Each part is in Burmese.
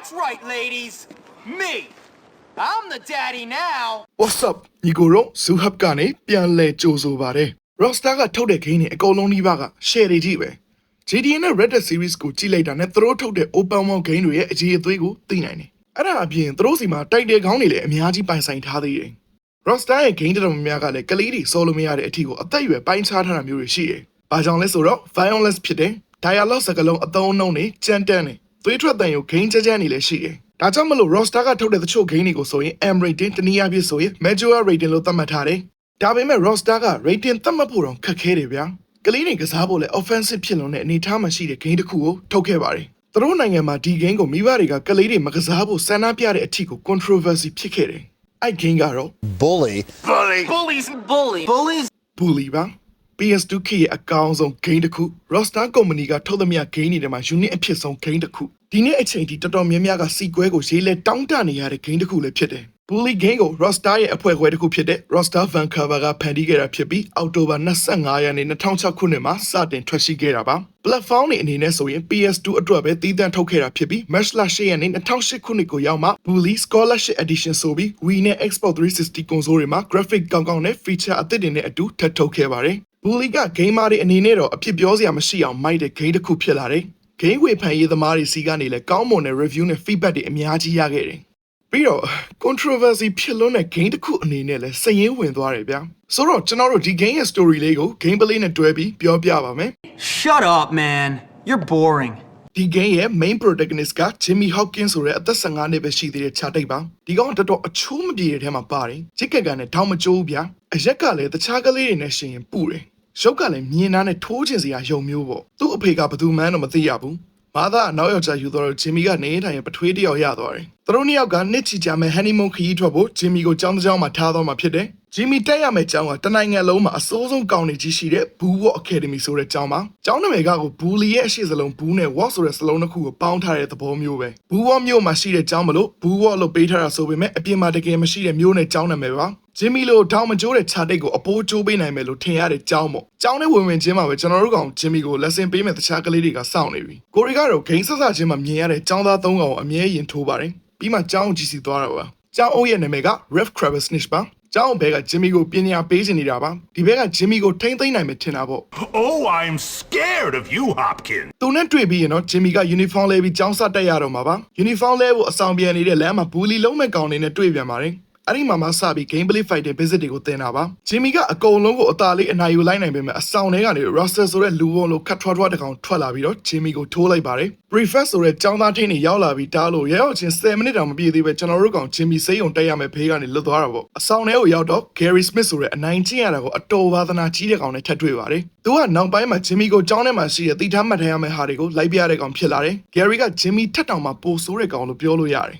That's right, ladies. Me. I'm the daddy now. What's up ညီကိုတို့ Zoo Hub ကနေပြန်လဲကြိုဆိုပါတယ် Rockstar ကထုတ်တဲ့ game တွေအကုန်လုံးနှီးပါက share တွေကြီးပဲ GTA နဲ့ Red Dead series ကိုကြည့်လိုက်တာနဲ့သူတို့ထုတ်တဲ့ open world game တွေရဲ့အရေးအသွေးကိုသိနိုင်တယ်အဲ့ဒါအပြင်သူတို့စီမှာတိုက်တယ်ကောင်းတွေလည်းအများကြီးပိုင်ဆိုင်ထားသေးတယ် Rockstar ရဲ့ game တော်တော်များများကလည်းကလေးတွေစောလို့မရတဲ့အထီကိုအသက်အရွယ်ပိုင်းခြားထားတာမျိုးတွေရှိတယ်။ဘာကြောင့်လဲဆိုတော့ violence ဖြစ်တယ်။ dialogue စကားလုံးအသုံးအနှုန်းတွေကြမ်းတမ်းတယ်။ သွေးထွက်တန်ရုပ် game ကြမ်းကြမ်းနေလည်းရှိတယ်။ဒါကြောင့်မလို့ Rockstar ကထုတ်တဲ့တချို့ game တွေကိုဆိုရင် M rating တနည်းအားဖြင့်ဆိုရင် major rating လို့သတ်မှတ်ထားတယ်။ဒါပေမဲ့ Rockstar က rating သတ်မှတ်ဖို့တော့ခက်ခဲတယ်ဗျာ။ကလေးတွေကစားဖို့လဲ offensive ဖြစ်လွန်တဲ့အနေအထားမှရှိတဲ့ game တစ်ခုကိုထုတ်ခဲ့ပါတယ်။သူတို့နိုင်ငံမှာဒီ game ကိုမိဘတွေကကလေးတွေမကစားဖို့ဆန္ဒပြတဲ့အထီကို controversy ဖြစ်ခဲ့တယ်။အဲ့ game ကတော့ bully. Bully. Bullies and bully. Bullies. Bully ပါ PS2 ခေတ်ရဲ့အကောင်းဆုံး game တစ်ခု Rockstar Company ကထုတ်သမျှ game တွေထဲမှာ unique အဖြစ်ဆုံး game တစ်ခု ဒီနေ့အချိန်ထိတော်တော်များများကစီကွဲကိုရေးလဲတောင်းတနေရတဲ့ game တစ်ခုလည်းဖြစ်တယ် Bully game ကို Rockstar ရဲ့အဖွဲ့ခွဲတစ်ခုဖြစ်တဲ့ Rockstar Vancouver ကဖန်တီးခဲ့တာဖြစ်ပြီးအောက်တိုဘာ25ရက်နေ့2006ခုနှစ်မှာစတင်ထွက်ရှိခဲ့တာပါ Platform တွေအနေနဲ့ဆိုရင် PS2 အတွက်ပဲတည်တံ့ထုတ်ခဲ့တာဖြစ်ပြီး March 8ရက်နေ့2008ခုနှစ်ကိုရောက်မှ Bully Scholarship Edition ဆိုပြီး Wii နဲ့ Xbox 360 console တွေမှာ graphic ကောင်းကောင်းနဲ့ feature အသစ်တွေနဲ့အတူထပ်ထုတ်ခဲ့ပါတယ် Bully က gamer တွေအနေနဲ့တော့အဖြစ်ပြောစရာမရှိအောင်မိုက်တဲ့ game တစ်ခုဖြစ်လာတယ် game ဝေဖန်ရေးသမားတွေစီကနေလည်းကောင်းမွန်တဲ့ review နဲ့ feedback တွေအများကြီးရခဲ့တယ်ပြီးတော့ controversy ဖြစ်လွန်းတဲ့ game တစ်ခုအနေနဲ့လည်းစည်ရင်းဝင်သွားတယ်ဗျာဆိုတော့ကျွန်တော်တို့ဒီ game ရဲ့ story လေးကို gameplay နဲ့တွဲပြီးပြောပြပါမယ် Shut up, man. You're boring. ဒီ game ရဲ့ main protagonist က Jimmy Hopkins ဆိုတဲ့အသက်15နှစ်ပဲရှိသေးတဲ့ခြာတိတ်ပါဒီကောင်ကတော်တော်အချိုးမပြေတဲ့ထဲမှာပါတယ်ချစ်ကက်ကနဲ့ထောင်မကျိုးဗျာအရက်ကလည်းတခြားကလေးတွေနဲ့ရှင်ရင်ပူတယ် ရုပ်ကလည်းမြင်နာနဲ့ထိုးချင်စရာယုံမျိုးပေါ့သူ့အဖေကဘသူမှန်းတော့မသိရဘူးမာသားအနောက်ယောက်ျားယူတော့ဂျင်မီကနေထိုင်ရင်ပထွေးတစ်ယောက်ရသွားတယ်သူတို့နှစ်ယောက်ကနှစ်ချီကြာမဲ့ဟန်နီမွန်ခရီးထွက်ဖို့ဂျင်မီကိုကြောင်းတစ်ကြောင်းမှာထားသွားမှာဖြစ်တယ်ဂျင်မီတက်ရမယ့်ကျောင်းကတနိုင်ငံလုံးမှာအစိုးဆုံးကောင်းနေကြီးရှိတဲ့ဘူဝေါ့အကယ်ဒမီဆိုတဲ့ကျောင်းပါကျောင်းနာမည်ကကိုဘူလီရဲ့အရှိစလုံးဘူးနဲ့ဝေါ့ဆိုတဲ့စလုံးတစ်ခုကိုပေါင်းထားတဲ့သဘောမျိုးပဲဘူဝေါ့မျိုးမှာရှိတဲ့ကျောင်းမလို့ဘူဝေါ့လို့ပေးထားတာဆိုပေမဲ့အပြင်မှာတကယ်မရှိတဲ့မျိုးနဲ့ကျောင်းနာမည်ပါ ဂျင်မီလိုထောင်မကျိုးတဲ့ခြာတိတ်ကိုအပိုးကျိုးပေးနိုင်မယ်လို့ထင်ရတဲ့ကျောင်းပေါ့ကျောင်းနဲ့ဝင်ဝင်ချင်းမှာပဲကျွန်တော်တို့ကောင်ဂျင်မီကိုလက်ဆင်ပေးမဲ့တခြားကလေးတွေကစောင့်နေပြီကိုရီကတော့ဂိမ်းဆက်ဆက်ချင်းမှာမြင်ရတဲ့ကျောင်းသားသုံးကောင်ကိုအမြဲရင်ထိုးပါတယ်ပြီးမှကျောင်းကိုကြည့်စီသွားတာပါကျောင်းအုပ်ရဲ့နာမည်က Rev Kravis Snitch ပါကျောင်းဘဲကဂျင်မီကိုပညာပေးချင်နေတာပါဒီဘက်ကဂျင်မီကိုထိမ့်သိမ့်နိုင်မယ်ထင်တာပေါ့ Oh, I'm scared of you, Hopkins. သူနဲ့တွေ့ပြီးရင်တော့ဂျင်မီကယူနီဖောင်းလဲပြီးကျောင်းစတက်ရတော့မှာပါယူနီဖောင်းလဲဖို့အဆောင်ပြန်နေတဲ့လမ်းမှာဘူလီလုံးမဲ့ကောင်တွေနဲ့တွေ့ပြန်ပါတယ် အဲ့ဒီမှာမှစပြီး gameplay fighting visit တွေကိုသင်တာပါဂျင်မီကအကုန်လုံးကိုအသာလေးအနိုင်ယူလိုက်နိုင်ပေမဲ့အဆောင်ထဲကနေ roster ဆိုတဲ့လူဝုံလိုခတ်ထွားထွားတစ်ကောင်ထွက်လာပြီးတော့ဂျင်မီကိုထိုးလိုက်ပါတယ် prefect ဆိုတဲ့ကျောင်းသားထင်းတွေရောက်လာပြီးတားလို့ရဲရောက်ချင်း10မိနစ်တောင်မပြည့်သေးပဲကျွန်တော်တို့ကောင်ဂျင်မီစိတ်ုံတက်ရမယ်ဖေးကနေလွတ်သွားတာပေါ့အဆောင်ထဲကိုရောက်တော့ Gary Smith ဆိုတဲ့အနိုင်ကျင့်ရတာကိုအတော်ဝါသနာကြီးတဲ့ကောင်နဲ့ထပ်တွေ့ပါတယ်သူကနောက်ပိုင်းမှာဂျင်မီကိုကျောင်းထဲမှာရှိတဲ့တိထားမှတ်ထားရမယ့်ဟာတွေကိုလိုက်ပြရတဲ့ကောင်ဖြစ်လာတယ် Gary ကဂျင်မီထက်တောင်မှပိုဆိုးတဲ့ကောင်လို့ပြောလို့ရတယ်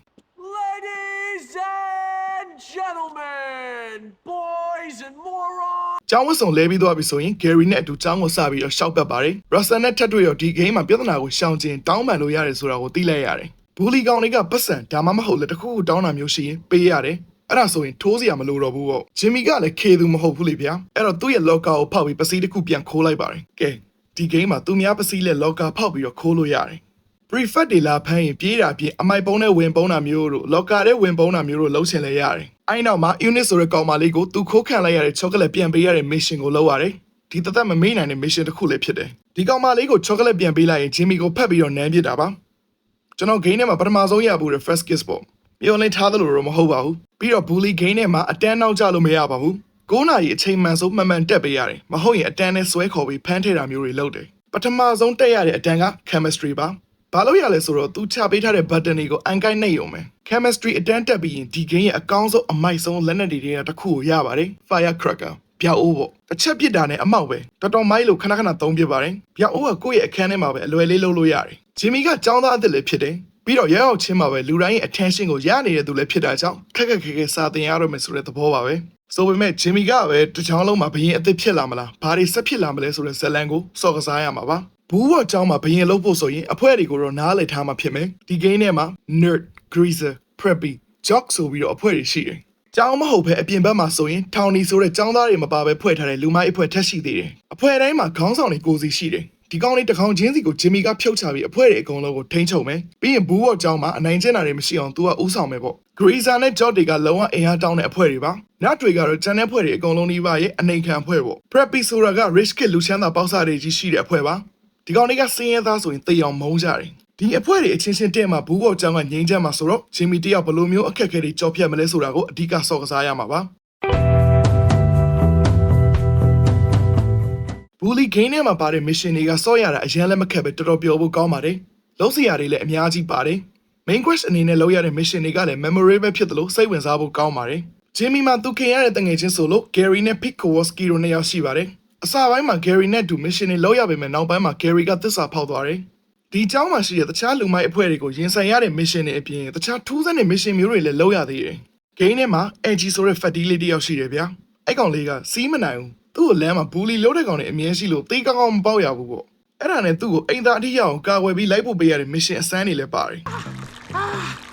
Ladies and gentlemen, boys and morons. ကျောင်းဝတ်စုံလဲပြီးသွားပြီဆိုရင် Gary နဲ့အတူကျောင်းကိုစပြီးတော့ရှောက်ပတ်ပါတယ်။ Russell နဲ့ထပ်တွေ့တော့ဒီ game မှာပြဿနာကိုရှောင်ကျဉ်တောင်းပန်လို့ရတယ်ဆိုတာကိုသိလိုက်ရတယ်။ဘူလီကောင်တွေကပတ်စံဒါမှမဟုတ်လည်းတစ်ခုခုတောင်းတာမျိုးရှိရင်ပေးရတယ်။အဲ့ဒါဆိုရင်ထိုးစရာမလိုတော့ဘူးပေါ့။ဂျင်မီကလည်းခေသူမဟုတ်ဘူးလေဗျာ။အဲ့တော့သူ့ရဲ့ locker ကိုဖောက်ပြီးပစည်းတစ်ခုပြန်ခိုးလိုက်ပါတယ်။ကဲဒီ game မှာသူများပစည်းလက် locker ဖောက်ပြီးတော့ခိုးလို့ရတယ်။ prefect တွေလာဖမ်းရင်ပြေးတာပြေးအမိုက်ပုံးနဲ့ဝင်ပုံးတာမျိုးတို့ locker ထဲဝင်ပုံးတာမျိုးတို့လှုပ်ချင်လဲရတယ်။ အဲ့နောက်မှာ unit ဆိုတဲ့ကောင်မလေးကိုသူခိုးခံလိုက်ရတဲ့ chocolate ပြန်ပေးရတဲ့ mission ကိုလုပ်ရတယ်။ဒီတသက်မမေ့နိုင်တဲ့ mission တစ်ခုလည်းဖြစ်တယ်။ဒီကောင်မလေးကို chocolate ပြန်ပေးလိုက်ရင် Jimmy ကိုဖက်ပြီးတော့နမ်းပစ်တာပါ။ကျွန်တော် game ထဲမှာပထမဆုံးရဘူးတဲ့ first kiss ပေါ့။ပြောလင်းထားသလိုတော့မဟုတ်ပါဘူး။ပြီးတော့ bully game ထဲမှာအတန်းနောက်ကျလို့မရပါဘူး။9နာရီအချိန်မှန်ဆုံးမှန်မှန်တက်ပေးရတယ်။မဟုတ်ရင်အတန်းနဲ့ဆွဲခေါ်ပြီးဖမ်းထည့်တာမျိုးတွေလုပ်တယ်။ပထမဆုံးတက်ရတဲ့အတန်းက chemistry ပါ။ ဘာလို့ရလဲဆိုတော့သူချပေးထားတဲ့ button တွေကိုအန်ကိုင်းနှိပ်ရုံပဲ chemistry အတန်းတက်ပြီးရင်ဒီ game ရဲ့အကောင်းဆုံးအမိုက်ဆုံးလက်နက်တွေတွေကတစ်ခုကိုရပါတယ် firecracker ဗျောက်အိုးပေါ့တစ်ချက်ပစ်တာနဲ့အမောက်ပဲတော်တော်မိုက်လို့ခဏခဏသုံးပြပါတယ်ဗျောက်အိုးကကိုယ့်ရဲ့အခန်းထဲမှာပဲအလွယ်လေးလုပ်လို့ရတယ်ဂျင်မီကចောင်းသားအသစ်လည်းဖြစ်တယ်ပြီးတော့ရဲအောင်ချင်းမှာပဲလူတိုင်းရဲ့ attention ကိုရနေတဲ့သူလည်းဖြစ်တာကြောင့်ခက်ခက်ခဲခဲစာသင်ရတော့မယ်ဆိုတဲ့သဘောပါပဲဆိုပေမဲ့ဂျင်မီကပဲတစ်ချောင်းလုံးမှာဘရင်အသစ်ဖြစ်လာမလားဘာတွေဆက်ဖြစ်လာမလဲဆိုတဲ့ဇက်လန်ကိုစော့ကစားရမှာပါ ဘူးဘောအကြောင်းမှာဘရင်လုပ်ဖို့ဆိုရင်အဖွဲတွေကိုတော့နားလည်ထားမှာဖြစ်မယ်ဒီ game ထဲမှာ nerd greaser preppy jock ဆိုပြီးတော့အဖွဲတွေရှိတယ်ကျောင်းမဟုတ်ဘဲအပြင်ဘက်မှာဆိုရင်ထောင်နီဆိုတဲ့ကျောင်းသားတွေမပါဘဲဖွဲ့ထားတဲ့လူမိုက်အဖွဲ့ထက်ရှိသေးတယ်။အဖွဲ့တိုင်းမှာခေါင်းဆောင်တွေကိုစီရှိတယ်။ဒီကောင်လေးတစ်ကောင်ချင်းစီကိုဂျင်မီကဖြုတ်ချပြီးအဖွဲတွေအကုန်လုံးကိုထိန်းချုပ်မယ်ပြီးရင်ဘူးဝေါ့ကျောင်းမှာအနိုင်ကျင့်တာတွေမရှိအောင်သူကဥဆောင်မယ်ပေါ့ဂရီဇာနဲ့ဂျော့တွေကလုံးဝအင်အားတောင်းတဲ့အဖွဲတွေပါနတ်တွေကတော့ကျန်တဲ့ဖွဲတွေအကုန်လုံးနှီးပါရဲ့အနေခံဖွဲပေါ့ Preppy ဆိုတာက Rich Kid လူချမ်းသာပေါက်စားတွေကြီးရှိတဲ့အဖွဲပါ ဒီကောင်တွေကစင်းရဲသားဆိုရင်တေးအောင်မုန်းကြတယ်ဒီအဖွဲတွေအချင်းချင်းတဲ့မှာဘူးဝေါ့ကျောင်းကငိမ့်ချက်မှာဆိုတော့ဂျင်မီတယောက်ဘယ်လိုမျိုးအခက်အခဲတွေကြော်ဖြတ်မလဲဆိုတာကိုအဓိကစောင့်ကစားရမှာပါဘူလီဂိမ်းထဲမှာပါတဲ့ mission တွေကစော့ရတာအရင်လည်းမခက်ပဲတော်တော်ပျော်ဖို့ကောင်းပါတယ်။လုံးစရာတွေလည်းအများကြီးပါတယ်။ main quest အနေနဲ့လုပ်ရတဲ့ mission တွေကလည်း memorable ဖြစ်တယ်လို့စိတ်ဝင်စားဖို့ကောင်းပါတယ်။ Jimmy မှာသူခင်ရတဲ့တငယ်ချင်းဆိုလို့ Gary နဲ့ Pete Kowalski တို့နှစ်ယောက်ရှိပါတယ်။ အစပိုင်းမှာ Gary နဲ့အတူ mission တွေလုပ်ရပေမဲ့နောက်ပိုင်းမှာ Gary ကသစ္စာဖောက်သွားတယ်။ဒီအကြောင်းမှာရှိတဲ့တခြားလူမိုက်အဖွဲ့တွေကိုရင်ဆိုင်ရတဲ့ mission တွေအပြင်တခြားထူးဆန်းတဲ့ mission မျိုးတွေလည်းလုပ်ရသေးတယ်။ game ထဲမှာ AG ဆိုတဲ့ fatty လေးတယောက်ရှိတယ်ဗျာ။အဲ့ကောင်လေးကစီးမနိုင်ဘူး။သူ့ကိုလမ်းမှာဘူလီလုပ်တဲ့ကောင်တွေအမြဲရှိလို့တေးကောင်းကောင်းမပေါက်ရဘူးပေါ့။အဲ့ဒါနဲ့သူ့ကိုအိမ်သားအထိရအောင်ကာဝယ်ပြီးလိုက်ဖို့ပေးရတဲ့ mission အစမ်းတွေလည်းပါတယ်။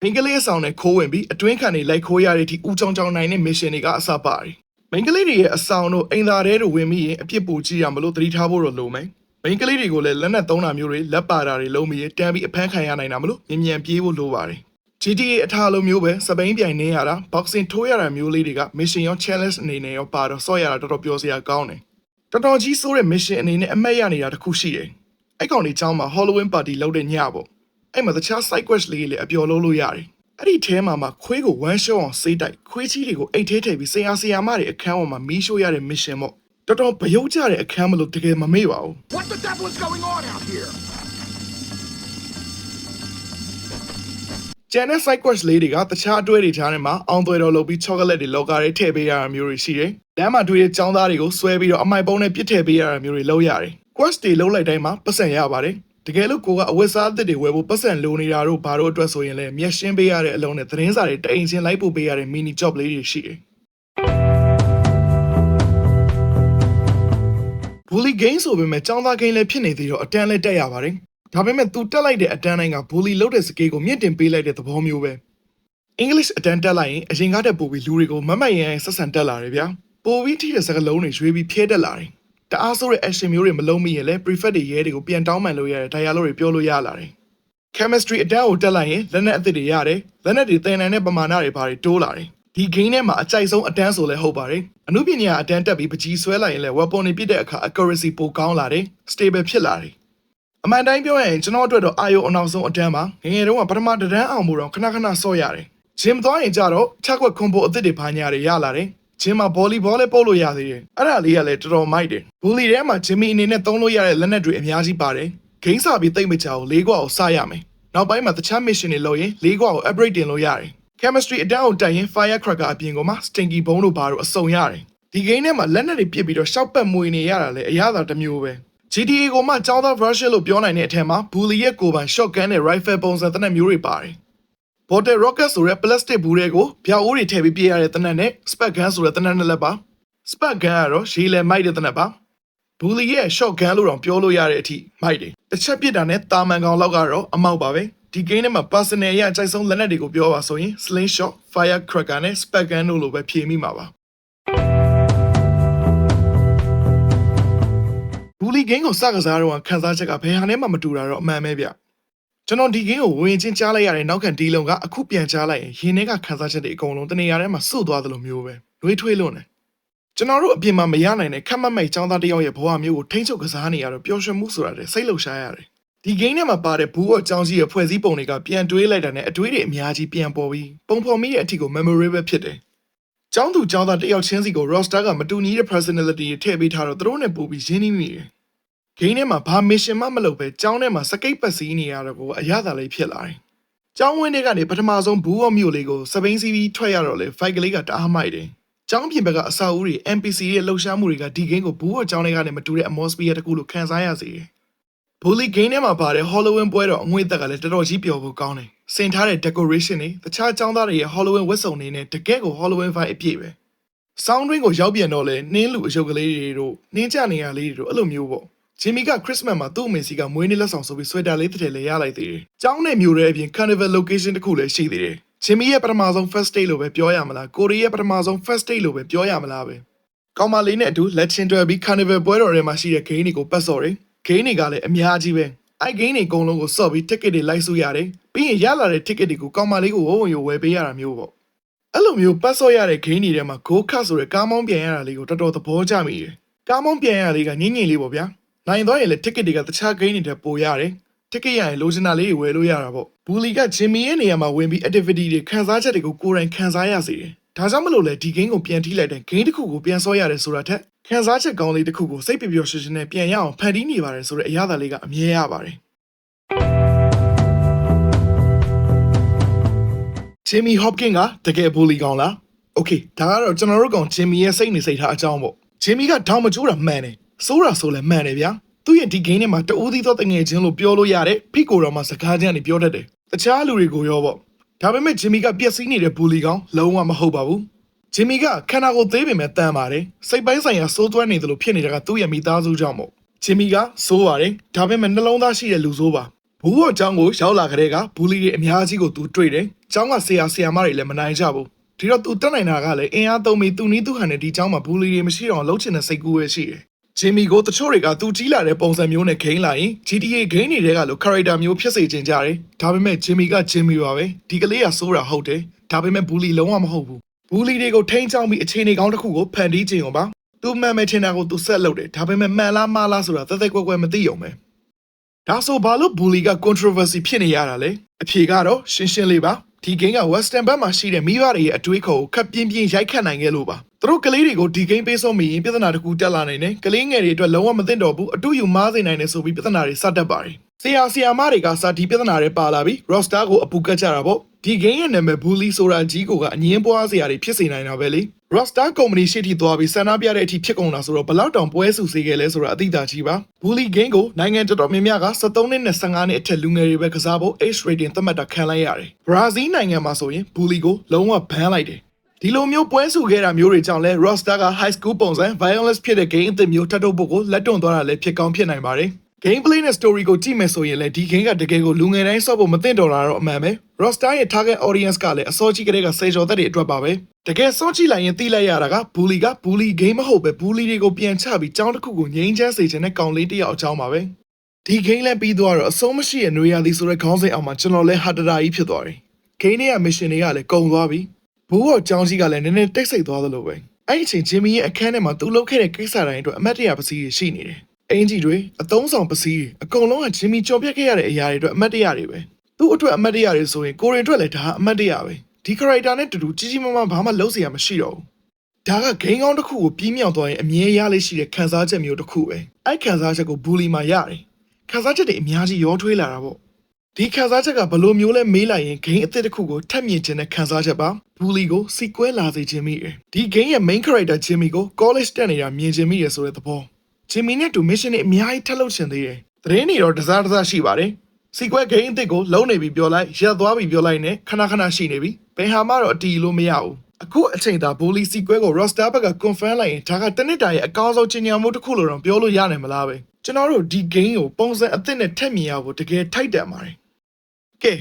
။မိန်းကလေးအဆောင်နဲ့ခိုးဝင်ပြီးအတွင်းခံတွေလိုက်ခိုးရတဲ့အထိဦးချောင်းချောင်းနိုင်တဲ့ mission တွေကအစပါတယ်။မိန်းကလေးတွေရဲ့အဆောင်တို့အိမ်သားတွေတို့ဝင်ပြီးရင်အပြစ်ပိုကြည့်ရမလို့သတိထားဖို့တော့လိုမယ်။မိန်းကလေးတွေကိုလည်းလက်နက်သုံးတာမျိုးတွေလက်ပါတာတွေလုံးပြီးတန်းပြီးအဖမ်းခံရနိုင်တာမလို့မြန်မြန်ပြေးဖို့လိုပါတယ်။ GTA အထာလိုမျိုးပဲစပိန်ပြိုင်နေရတာ boxing ထိုးရတာမျိုးလေးတွေက mission ရော challenge အနေနဲ့ရောပါတော့ဆော့ရတာတော်တော်ပြောစရာကောင်းတယ်။တော်တော်ကြီးဆိုးတဲ့ mission အနေနဲ့အမှတ်ရနေတာတစ်ခုရှိတယ်။အဲ့ကောင်တွေအကြောင်းမှာ Halloween party လုပ်တဲ့ညပေါ့။ အဲ့မှာတခြား side quest လေးတွေလည်းအပျော်လုပ်လို့ရတယ်။အဲ့ဒီထဲမှာမှခွေးကို one shot အောင်စေးတိုက်ခွေးချီတွေကိုအိတ်ထဲထည့်ပြီးဆရာဆရာမတွေအခန်းပေါ်မှာမီးရှို့ရတဲ့ mission ပေါ့။တော်တော်ဗယုတ်ကြတဲ့အခန်းမလို့တကယ်မမေ့ပါဘူး။ What the devil is going on out here? ကျန်တဲ့ side quest လေးတွေကတခြားအတွဲတွေထားနေမှာအောင်သွဲတော်လုပ်ပြီး chocolate တွေလောကတွေထည့်ပေးရတာမျိုးတွေရှိတယ်။လမ်းမှာတွေ့တဲ့ចောင်းသားတွေကိုဆွဲပြီးတော့အမိုက်ပုံးနဲ့ပြစ်ထည့်ပေးရတာမျိုးတွေလုပ်ရတယ်။ quest တွေလုပ်လိုက်တိုင်းမှာပတ်စံရပါတယ်။ တကယ်လို့ကိုကအဝတ်စားအသစ်တွေဝယ်ဖို့ပတ်စံလိုနေတာတို့ဘာတို့အတွက်ဆိုရင်လည်းမျက်ရှင်းပေးရတဲ့အလုံးနဲ့သတင်းစာတွေတအိမ်ချင်းလိုက်ပို့ပေးရတဲ့ mini job လေးတွေရှိတယ်။ bully game ဆိုပေမဲ့ចောင်းသား game လည်းဖြစ်နေသေးတော့အတန်းလည်းတက်ရပါတယ်။ဒါပေမဲ့သူတက်လိုက်တဲ့အတန်းတိုင်းက bully လုပ်တဲ့စကေးကိုမြင့်တင်ပေးလိုက်တဲ့သဘောမျိုးပဲ။ English အတန်းတက်လိုက်ရင်အရင်ကတည်းကပို့ပြီးလူတွေကိုမမတ်ရန်ဆက်ဆံတက်လာတယ်ဗျာ။ပို့ပြီးထိတဲ့စကားလုံးတွေရွေးပြီးဖြဲတက်လာတယ်။ တအားဆိုးတဲ့ action မျိုးတွေမလုံးမိရင်လည်း prefect တွေရဲတွေကိုပြန်တောင်းပန်လို့ရတဲ့ dialogue တွေပြောလို့ရလာတယ်။ chemistry အတန်းကိုတက်လိုက်ရင်လက်နက်အသစ်တွေရတယ်။လက်နက်တွေသင်နိုင်တဲ့ပမာဏတွေဘာတွေတိုးလာတယ်။ဒီ game ထဲမှာအကြိုက်ဆုံးအတန်းဆိုလဲဟုတ်ပါတယ်။အမှုပညာအတန်းတက်ပြီးပကြီးဆွဲလိုက်ရင်လည်း weapon တွေပြစ်တဲ့အခါ accuracy ပိုကောင်းလာတယ်။ stable ဖြစ်လာတယ်။အမှန်တိုင်းပြောရရင်ကျွန်တော်အတွက်တော့အာယုံအနောက်ဆုံးအတန်းပါငယ်ငယ်တုန်းကပထမတန်းအောင်မှုတော့ခဏခဏဆော့ရတယ်ဂျင်သွားရင်ကြတော့ချက်ခွက်ခွန်ဖို့အသစ်တွေဘာညာတွေရလာတယ် ဂျင်မှာဗောလီဘောလည်းပုတ်လို့ရသေးတယ်အဲ့ဒါလေးကလည်းတော်တော်မိုက်တယ်ဘူလီထဲမှာဂျင်မီအနေနဲ့သုံးလို့ရတဲ့လက်နက်တွေအများကြီးပါတယ်ဂိမ်းစာပြီးတိတ်မချအောင်လေးခွက်အောင်စရမယ်နောက်ပိုင်းမှာတခြား mission တွေလုပ်ရင်လေးခွက်အောင် upgrade တင်လို့ရတယ် chemistry အတန်းအောင်တက်ရင် firecracker အပြင်ကမှ stinky bomb တို့ဘာတို့အစုံရတယ်ဒီ game ထဲမှာလက်နက်တွေပြစ်ပြီးတော့ရှောက်ပတ်မွေနေရတာလေအရသာတစ်မျိုးပဲ GTA ကိုမှကျောင်းသား version လို့ပြောနိုင်တဲ့အထက်မှာ Bully ရဲ့ကိုယ်ပိုင် shotgun နဲ့ rifle ပုံစံတနက်မျိုးတွေပါတယ်။ Bottle rocket ဆိုတဲ့ plastic ဘူးတွေကိုဗျာအိုးတွေထည့်ပြီးပြရတဲ့တနက်နဲ့ spat gun ဆိုတဲ့တနက်နဲ့လည်းပါ။ spat gun ကတော့ရေလယ်မိုက်တဲ့တနက်ပါ။ Bully ရဲ့ shotgun လို့တော့ပြောလို့ရတဲ့အထိမိုက်တယ်။တစ်ချက်ပြစ်တာနဲ့တာမန်ကောင်လောက်ကတော့အမောက်ပါပဲ။ဒီ game ထဲမှာ personal ရအကြိုက်ဆုံးလက်နက်တွေကိုပြောပါဆိုရင် slingshot, firecracker နဲ့ spat gun တို့လိုပဲဖြေမိမှာပါ။ဘူလီဂိမ်းကိုစကစားတော့ခန်းစားချက်ကဘယ်ဟာနဲ့မှမတူတာတော့အမှန်ပဲဗျ ကျွန်တော်ဒီဂိမ်းကိုဝင်ချင်းကြားလိုက်ရတဲ့နောက်ခံဒီလုံးကအခုပြန်ကြားလိုက်ရင်ရင်ထဲကခန်းစားချက်တွေအကုန်လုံးတနေရာထဲမှာစွတ်သွားသလိုမျိုးပဲလွေးထွေးလွန်းတယ်ကျွန်တော်တို့အပြင်မှာမရနိုင်တဲ့ခက်မတ်မိတ်ចောင်းသားတစ်ယောက်ရဲ့ဘဝမျိုးကိုထိန်းချုပ်ကစားနေရတော့ပျော်ရွှင်မှုဆိုတာတဲ့စိတ်လှုပ်ရှားရတယ်ဒီဂိမ်းထဲမှာပါတဲ့ဘူးော့ចောင်းကြီးရဲ့ဖွဲ့စည်းပုံတွေကပြန်တွေးလိုက်တာနဲ့အတွေးတွေအများကြီးပြန်ပေါ်ပြီးပုံဖော်မိတဲ့အထီကို memorable ဖြစ်တယ်ကျောင်းသူကျောင်းသားတယောက်ချင်းစီကို roster ကမတူညီတဲ့ personality တွေထည့်ပေးထားတော့သူတို့နဲ့ပို့ပြီးရင်းနှီးမိတယ် ဂိမ်းထဲမှာဘာ mission မှမလုပ်ပဲကျောင်းထဲမှာစကိတ်ပတ်စီးနေရတော့ကိုအရသာလေးဖြစ်လာတယ်။ကျောင်းဝင်းတွေကနေပထမဆုံးဘူးဝမြို့လေးကိုစပိန်စီးပြီးထွက်ရတော့လေ fight ကလေးကတအားမိုက်တယ်။ကျောင်းပြင်ဘက်ကအစာအုပ်တွေ NPC ရဲ့လှုပ်ရှားမှုတွေကဒီဂိမ်းကိုဘူးဝကျောင်းတွေကနေမတူတဲ့ atmosphere တစ်ခုလိုခံစားရစေတယ်။ Bully game ထဲမှာပါတဲ့ Halloween ပွဲတော်အငွေ့သက်ကလည်းတော်တော်ကြီးပျော်ဖို့ကောင်းတယ်။စင်ထားတဲ့ decoration တွေတခြားကျောင်းသားတွေရဲ့ Halloween ဝတ်စုံတွေနဲ့တကယ့်ကို Halloween vibe အပြည့်ပဲ။ sound train ကိုရောက်ပြန်တော့လေနှင်းလူအယုတ်ကလေးတွေတို့နှင်းကြနေရလေးတွေတို့အဲ့လိုမျိုးပေါ့ ဂျင်မီကခရစ်စမတ်မှာသူ့အမေစီကမွေးနေ့လက်ဆောင်ဆိုပြီးဆွဲတာလေးတစ်ထည်လေးရလိုက်သေးတယ်။ကျောင်းနဲ့မျိုးရဲ့အပြင် carnival location တစ်ခုလည်းရှိသေးတယ်။ဂျင်မီရဲ့ပထမဆုံး first date လို့ပဲပြောရမလားကိုရီးရဲ့ပထမဆုံး first date လို့ပဲပြောရမလားပဲကောင်မလေးနဲ့အတူလက်ချင်းတွဲပြီး Carnival ပွဲတော်ထဲမှာရှိတဲ့ game တွေကိုပတ်စော်တယ်။ game တွေကလည်းအများကြီးပဲ။အဲ့ game တွေအကုန်လုံးကိုစော့ပြီး ticket တွေလိုက်စုရတယ်။ပြီးရင်ရလာတဲ့ ticket တွေကိုကောင်မလေးကိုဝုန်းဝုံရိုဝယ်ပေးရတာမျိုးပေါ့။အဲ့လိုမျိုးပတ်စော့ရတဲ့ game တွေထဲမှာ go kart ဆိုတဲ့ကားမောင်းပြန်ရတာလေးကိုတော်တော်သဘောကျမိတယ်။ကားမောင်းပြန်ရတာလေးကညင်ညင်လေးပေါ့ဗျာ။ နိုင်သွားရင်လည်း ticket တွေကတခြား game တွေထက်ပိုရတယ်။ ticket ရရင်လိုချင်တာလေးတွေဝယ်လို့ရတာပေါ့။ Bully က Jimmy ရဲ့နေရာမှာဝင်ပြီး activity တွေခံစားချက်တွေကိုကိုယ်တိုင်ခံစားရစေတယ်။ဒါကြောင့်မလို့လဲဒီ game ကိုပြန်ထိလိုက်တဲ့ game တစ်ခုကိုပြန်ဆော့ရတယ်ဆိုတာထက်ခံစားချက်ကောင်းလေးတစ်ခုကိုစိတ်ပျော်ပျော်ရွှင်ရွှင်နဲ့ပြန်ရအောင်ဖန်တီးနေပါတယ်ဆိုတဲ့အရသာလေးကအမြဲရပါတယ်။ Jimmy Hopkins ကတကယ်ဘူလီကောင်လား။ Okay ဒါကတော့ကျွန်တော်တို့ကောင် Jimmy ရဲ့စိတ်နေစိတ်ထားအကြောင်းပေါ့။ Jimmy ကထောင်မကျိုးတာမှန်တယ် စိုးတာဆိုလည်းမှန်တယ်ဗျာသူ့ရဲ့ဒီ game ထဲမှာတူးသီးသောတငယ်ချင်းလို့ပြောလို့ရတယ်ဖိကိုတော်မှာစကားချင်းကနေပြောတတ်တယ်တခြားလူတွေကိုရောပေါ့ဒါပေမဲ့ဂျင်မီကပျက်စီးနေတဲ့ဘူလီကောင်လုံးဝမဟုတ်ပါဘူးဂျင်မီကခန္ဓာကိုယ်သေးပေမဲ့တန်ပါတယ်စိတ်ပိုင်းဆိုင်ရာစိုးသွမ်းနေတယ်လို့ဖြစ်နေတာကသူ့ရဲ့မိသားစုကြောင့်ပေါ့ဂျင်မီကစိုးပါတယ်ဒါပေမဲ့နှလုံးသားရှိတဲ့လူဆိုးပါဘူးဘောအကြောင်းကိုရောက်လာကြတဲ့ကဘူလီတွေအများကြီးကိုသူတွေ့တယ်။ကျောင်းကဆရာဆရာမတွေလည်းမနိုင်ကြဘူး။ဒီတော့သူတက်နိုင်တာကလည်းအင်အားသုံးပြီးသူနီးသူဟန်နဲ့ဒီကျောင်းမှာဘူလီတွေမရှိတော့လှုပ်ချင်တဲ့စိတ်ကူးပဲရှိတယ်။ ဂျင်မီကိုတချို့တွေကသူကြီးလာတဲ့ပုံစံမျိုးနဲ့ဂိမ်းလာရင် GTA ဂိမ်းတွေကလို့ character မျိုးဖြစ်စေချင်ကြတယ်။ဒါပေမဲ့ဂျင်မီကဂျင်မီပါပဲ။ဒီကလေးကစိုးတာဟုတ်တယ်။ဒါပေမဲ့ဘူလီလုံးဝမဟုတ်ဘူး။ဘူလီတွေကိုထိန်းချောင်းပြီးအခြေအနေကောင်းတစ်ခုကိုဖန်တီးခြင်းရောပါ။သူမှန်မယ်ထင်တာကိုသူဆက်လုပ်တယ်။ဒါပေမဲ့မှန်လားမှားလားဆိုတာသက်သက်ကွက်ကွက်မသိရုံပဲ။ဒါဆိုဘာလို့ဘူလီက controversy ဖြစ်နေရတာလဲအဖြေကတော့ရှင်းရှင်းလေးပါ ဒီ game က western ဘက်မှာရှိတဲ့မိဘတွေရဲ့အတွေးခေါ်ကိုခပ်ပြင်းပြင်းရိုက်ခတ်နိုင်ခဲ့လို့ပါသူတို့ကလေးတွေကိုဒီ game ပေးဆုံးမိရင်ပြဿနာတစ်ခုတက်လာနိုင်တယ်ကလေးငယ်တွေအတွက်လုံးဝမသိတော့ဘူးအတူယူမားစေနိုင်တယ်ဆိုပြီးပြဿနာတွေစတက်ပါတယ်ဆရာဆရာမတွေကစဒီပြဿနာတွေပါလာပြီး roster ကိုအပူကတ်ကြတာပေါ့ဒီ game ရဲ့နာမည် bully ဆိုတာကြီးကိုကအငင်းပွားစရာတွေဖြစ်စေနိုင်တာပဲလေ roster company ရှိထိသွားပြီးဆန္ဒပြတဲ့အထိဖြစ်ကုန်တာဆိုတော့ဘလောက်တောင်ပွဲစုစေခဲ့လဲဆိုတာအသိသာကြီးပါ bully game ကိုနိုင်ငံတော်တော်များများက73နှစ်နဲ့15နှစ်အထက်လူငယ်တွေပဲကစားဖို့ age rating သတ်မှတ်တာခံလိုက်ရတယ်ဘရာဇီးနိုင်ငံမှာဆိုရင် bully ကိုလုံးဝဘန်လိုက်တယ်ဒီလိုမျိုးပွဲစုခဲ့တာမျိုးတွေကြောင့်လဲ roster က high school ပုံစံ violence ဖြစ်တဲ့ game အသစ်မျိုးထပ်ထုတ်ဖို့ကိုလက်တွန့်သွားတာလည်းဖြစ်ကောင်းဖြစ်နိုင်ပါတယ် gameplay နဲ့ story ကိုကြည့်မယ်ဆိုရင်လည်းဒီ game ကတကယ်ကိုလူငယ်တိုင်းစော့ဖို့မသင့်တော်တာတော့အမှန်ပဲ roster ရဲ့ target audience ကလည်းအစောကြီးကလေးကစေကျော်သက်တွေအတွက်ပါပဲတကယ်စောကြည့်လိုက်ရင်သိလိုက်ရတာက bully က bully game မဟုတ်ပဲ bully တွေကိုပြန်ချပြီးကြောင်းတစ်ခုကိုငြိမ်းချမ်းစေချင်တဲ့ကောင်လေးတစ်ယောက်အကြောင်းပါပဲဒီ game လည်းပြီးသွားတော့အဆုံးမရှိတဲ့နွေရာသီဆိုတဲ့ခေါင်းစဉ်အောက်မှာကျွန်တော်လည်းဟာတရာကြီးဖြစ်သွားတယ် game ရဲ့ mission တွေကလည်းကုန်သွားပြီဘူးတော့ကြောင်းကြီးကလည်းနည်းနည်းတိတ်ဆိတ်သွားသလိုပဲအဲ့ဒီအချိန်ဂျင်မီရဲ့အခန်းထဲမှာသူလှုပ်ခဲ့တဲ့ကိစ္စတိုင်းအတွက်အမတ်တရပစည်းတွေရှိနေတယ် အင်ဂျီတွေအသုံးဆောင်ပစည်းတွေအကုန်လုံးကဂျင်မီကြော်ပြတ်ခဲ့ရတဲ့အရာတွေအတွက်အမတ်တရတွေပဲသူ့အတွက်အမတ်တရတွေဆိုရင်ကိုရင်အတွက်လည်းဒါအမတ်တရပဲဒီ character နဲ့တူတူကြီးကြီးမားမားဘာမှလုပ်စရာမရှိတော့ဘူးဒါကဂိမ်းကောင်းတစ်ခုကိုပြီးမြောက်သွားရင်အမြဲရလေးရှိတဲ့ခံစားချက်မျိုးတစ်ခုပဲအဲ့ခံစားချက်ကိုဘူလီမှာရတယ်ခံစားချက်တွေအများကြီးရောထွေးလာတာပေါ့ဒီခံစားချက်ကဘလို့မျိုးလဲမေးလိုက်ရင်ဂိမ်းအသစ်တစ်ခုကိုထပ်မြင်ခြင်းနဲ့ခံစားချက်ပါဘူလီကိုစီကွဲလာစေခြင်းမိတယ်ဒီဂိမ်းရဲ့ main character ဂျင်မီကို college တက်နေတာမြင်ခြင်းမိရဆိုတဲ့သဘော ဂျင်မီနဲ့တူ mission တွေအများကြီးထပ်လုပ်ချင်သေးတယ်သတင်းတွေတော့တစားတစားရှိပါတယ်စီကွဲဂိမ်းအသစ်ကိုလုံးနေပြီပြောလိုက်ရက်သွားပြီပြောလိုက်နဲ့ခဏခဏရှိနေပြီဘယ်ဟာမှတော့အတီးလို့မရဘူးအခုအချိန်သာဘူလီစီကွဲကို roster ဘက်က confirm လိုက်ရင်ဒါကတနစ်တာရဲ့အကောင်းဆုံးချင်းညာမှုတစ်ခုလို့တော့ပြောလို့ရနိုင်မလားပဲကျွန်တော်တို့ဒီ game ကိုပုံစံအသစ်နဲ့ထက်မြင်ရဖို့တကယ်ထိုက်တန်ပါတယ်ကဲ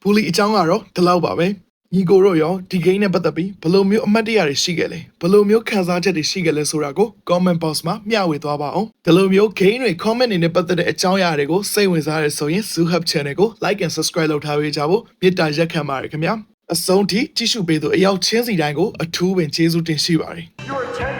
ဘူလီအကြောင်းကတော့ဒီလောက်ပါပဲ ညီကိုတို့ရောဒီ game နဲ့ပတ်သက်ပြီးဘယ်လိုမျိုးအမှတ်တရတွေရှိခဲ့လဲဘယ်လိုမျိုးခံစားချက်တွေရှိခဲ့လဲဆိုတာကို comment box မှာမျှဝေသွားပါအောင်ဒီလိုမျိုး game တွေ comment တွေနဲ့ပတ်သက်တဲ့အကြောင်းအရာတွေကိုစိတ်ဝင်စားရဆိုရင် Zoo Hub Channel ကို like and subscribe လုပ်ထားပေးကြဖို့မေတ္တာရက်ခံပါတယ်ခင်ဗျာအဆုံးထိကြည့်ရှုပေးသူအရောက်ချင်းစီတိုင်းကိုအထူးပင်ကျေးဇူးတင်ရှိပါတယ်